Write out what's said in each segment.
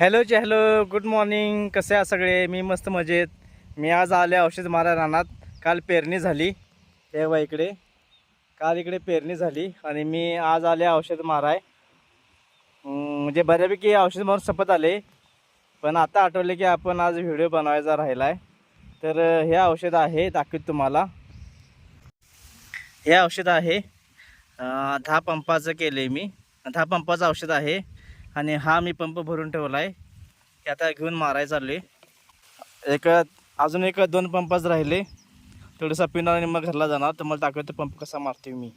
Hello जे hello good morning. कसे आहे सगळे? मी मस्त मजेत. मी आज आले औषध मारा रानात काल पेरणी झाली. तेव्हा इकडे. काल इकडे पेरणी झाली आणि मी आज आले औषध माराय. म्हणजे बऱ्यापैकी औषध मारून सपत आले. पण आता आठवले की आपण आज व्हिडिओ बनवायचा राहिला आहे तर हे औषध आहे दाखवीत तुम्हाला. हे औषध आहे. दहा पंपाचं केलं आहे मी. दहा पंपाचं औषध आहे. आणि हा मी पंप भरून ठेवला आहे आता घेऊन मारायला चालले एक अजून एक दोन पंपच राहिले. थोडंसं पिणार आणि मग घरला जाणार. तर मला दाखवतो पंप कसा मारतो मी.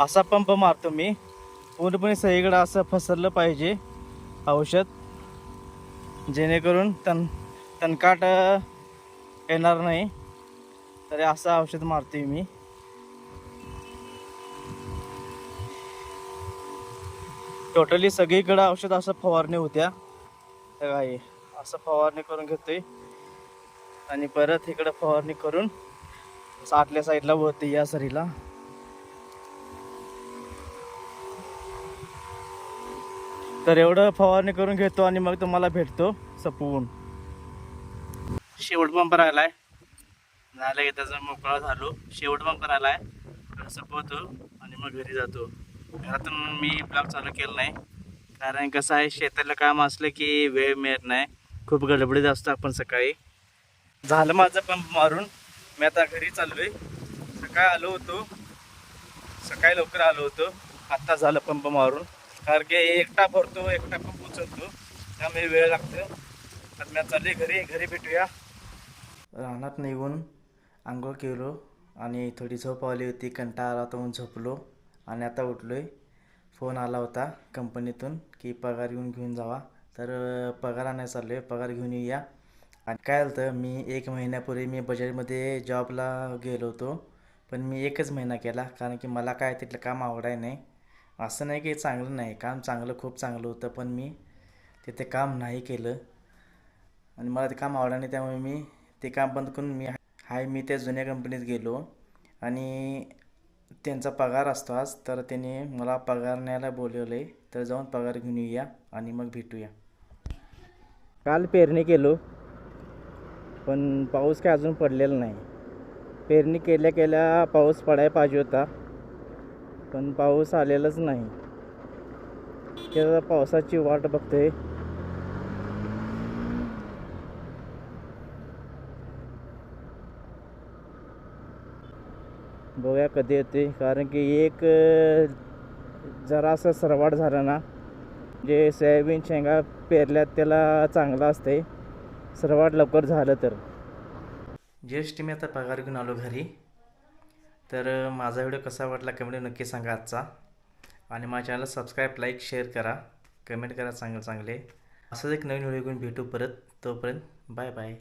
असा पंप मारतो मी. पूर्णपणे सगळीकडं असं फसरलं पाहिजे औषध. जेणेकरून तन तणकाट येणार नाही. तर असं औषध मारते मी. टोटली सगळीकडं औषध असं फवारणी होत्या. काही काय असं फवारणी करून घेतोय. आणि परत इकडं फवारणी करून आतल्या साईडला होते या सरीला. तर एवढं फवारणी करून घेतो आणि मग तुम्हाला भेटतो सपवून. शेवट पंप राहिलाय झालं की त्याचा मोकळा झालो शेवट पंप राहिलाय आहे सपवतो आणि मग घरी जातो. घरातून मी ब्लॉग चालू केला नाही. कारण कसं आहे शेतातलं काम असलं की वेळ मिळत नाही. खूप गडबडीत असतो आपण सकाळी. झालं माझं पंप मारून. मी आता घरी चाललोय. सकाळी आलो होतो. सकाळी लवकर आलो होतो. आत्ता झालं पंप मारून. कारण की एकटा भरतो एकटा पंप उचलतो. त्यामुळे वेळ लागतो. तर मी चालले घरी. घरी भेटूया. रानात निघून आंघोळ केलो आणि थोडी झोप आली होती. कंटाळा आला तर झोपलो. आणि आता उठलो आहे फोन आला होता कंपनीतून की पगार येऊन घेऊन जावा. तर पगार आणायला चाललो आहे पगार घेऊन येऊया. आणि काय झालं होतं मी एक महिन्यापूर्वी मी बजेटमध्ये जॉबला गेलो होतो. पण मी एकच महिना केला कारण की मला काय तिथलं काम आवडाय नाही. असं नाही की चांगलं नाही. काम चांगलं खूप चांगलं होतं पण मी तिथे काम नाही केलं. आणि मला ते काम आवडलं नाही त्यामुळे मी ते काम बंद करून मी हाय मी त्या जुन्या कंपनीत गेलो. आणि त्यांचा पगार असतो आज तर त्याने मला पगार न्यायला बोलवलं आहे तर जाऊन पगार घेऊन येऊया आणि मग भेटूया. काल पेरणी केलो पण पाऊस काय अजून पडलेला नाही. पेरणी केल्या केल्या पाऊस पडायला पाहिजे होता पण पाऊस आलेलाच नाही. ते पावसाची वाट बघतोय. बघूया कधी येते. कारण की एक अं, जरासं सरवाट झालं ना जे सोयाबीन शेंगा पेरल्यात त्याला चांगलं असते सरवाड लवकर झालं तर. ज्येष्ठ मी आता पगार घेऊन आलो घरी. तर माझा व्हिडिओ कसा वाटला कमेंट नक्की सांगा आजचा. आणि माझ्या चॅनलला सबस्क्राईब लाईक शेअर करा. कमेंट करा चांगले चांगले. असंच एक नवीन व्हिडिओ घेऊन भेटू परत. तोपर्यंत बाय बाय